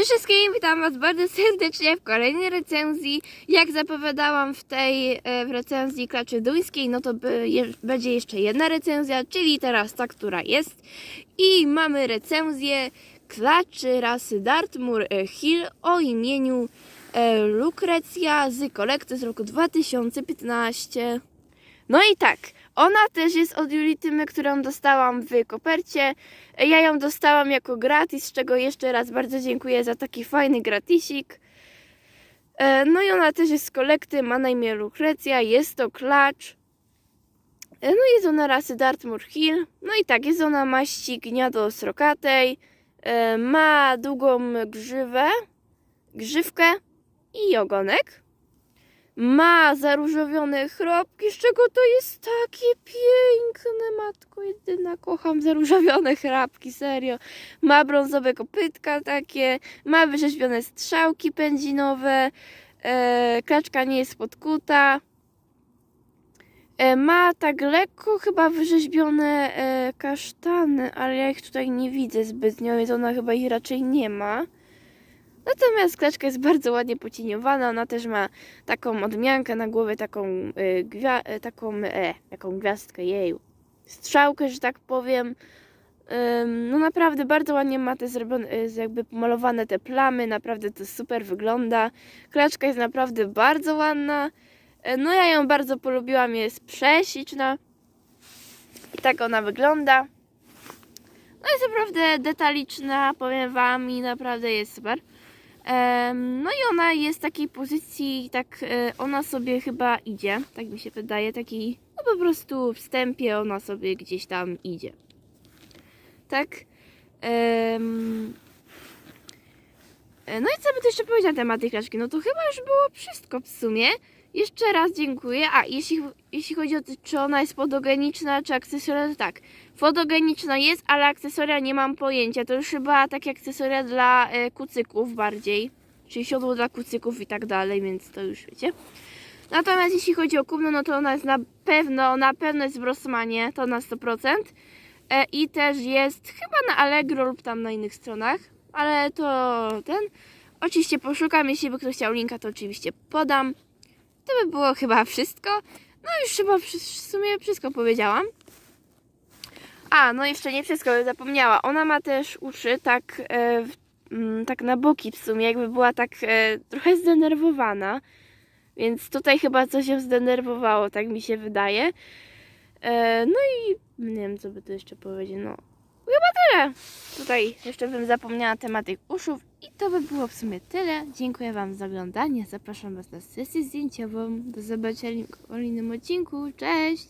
Cześć wszystkim, witam Was bardzo serdecznie w kolejnej recenzji. Jak zapowiadałam w tej e, w recenzji klaczy duńskiej, no to by, je, będzie jeszcze jedna recenzja, czyli teraz ta, która jest. I mamy recenzję klaczy rasy Dartmoor e, Hill o imieniu e, Lukrecja z kolekcji z roku 2015. No i tak, ona też jest od Julitymy, którą dostałam w kopercie. Ja ją dostałam jako gratis, z czego jeszcze raz bardzo dziękuję za taki fajny gratisik. E, No i ona też jest z kolekty, ma na imię Lukrecja, jest to klacz. E, No jest ona rasy Dartmoor Hill. No i tak, jest ona maści gniado srokatej. E, Ma długą grzywę, grzywkę i ogonek ma zaróżowione chrapki, z czego to jest takie piękne, matko jedyna, kocham zaróżowione chrapki, serio. Ma brązowe kopytka takie, ma wyrzeźbione strzałki pędzinowe, e, nie jest podkuta. E, ma tak lekko chyba wyrzeźbione e, kasztany, ale ja ich tutaj nie widzę zbytnio, więc ona chyba ich raczej nie ma. Natomiast kleczka jest bardzo ładnie pocieniowana. Ona też ma taką odmiankę na głowie, taką, y, gwia- y, taką, e, taką gwiazdkę jej. Strzałkę, że tak powiem. No naprawdę bardzo ładnie ma te zrobione, y, jakby pomalowane te plamy. Naprawdę to super wygląda. Kleczka jest naprawdę bardzo ładna. E, No ja ją bardzo polubiłam, jest prześliczna. I tak ona wygląda. No jest naprawdę detaliczna, powiem wam i naprawdę jest super. No i ona jest w takiej pozycji, tak e, ona sobie chyba idzie, tak mi się wydaje, taki, no po prostu wstępie ona sobie gdzieś tam idzie. Tak. E, No i co by tu jeszcze powiedzieć na temat tej klaczki? No to chyba już było wszystko w sumie. Jeszcze raz dziękuję. A jeśli, jeśli chodzi o to, czy ona jest fotogeniczna, czy akcesoria, to tak. Fotogeniczna jest, ale akcesoria nie mam pojęcia. To już chyba takie akcesoria dla e, kucyków bardziej. Czyli siodło dla kucyków i tak dalej, więc to już wiecie. Natomiast jeśli chodzi o kupno, no to ona jest na pewno, na pewno jest w Rossmanie, to na 100%. E, I też jest chyba na Allegro lub tam na innych stronach, ale to ten. Oczywiście poszukam, jeśli by ktoś chciał linka, to oczywiście podam. To by było chyba wszystko. No już chyba w sumie wszystko powiedziałam. A, no jeszcze nie wszystko, zapomniała. Ona ma też uszy tak, e, w, mm, tak na boki w sumie, jakby była tak e, trochę zdenerwowana. Więc tutaj chyba coś ją zdenerwowało, tak mi się wydaje. E, no i nie wiem, co by tu jeszcze powiedzieć. No, Chyba tyle. Tutaj jeszcze bym zapomniała tematyk uszów i to by było w sumie tyle. Dziękuję Wam za oglądanie. Zapraszam Was na sesję zdjęciową. Do zobaczenia w kolejnym odcinku. Cześć!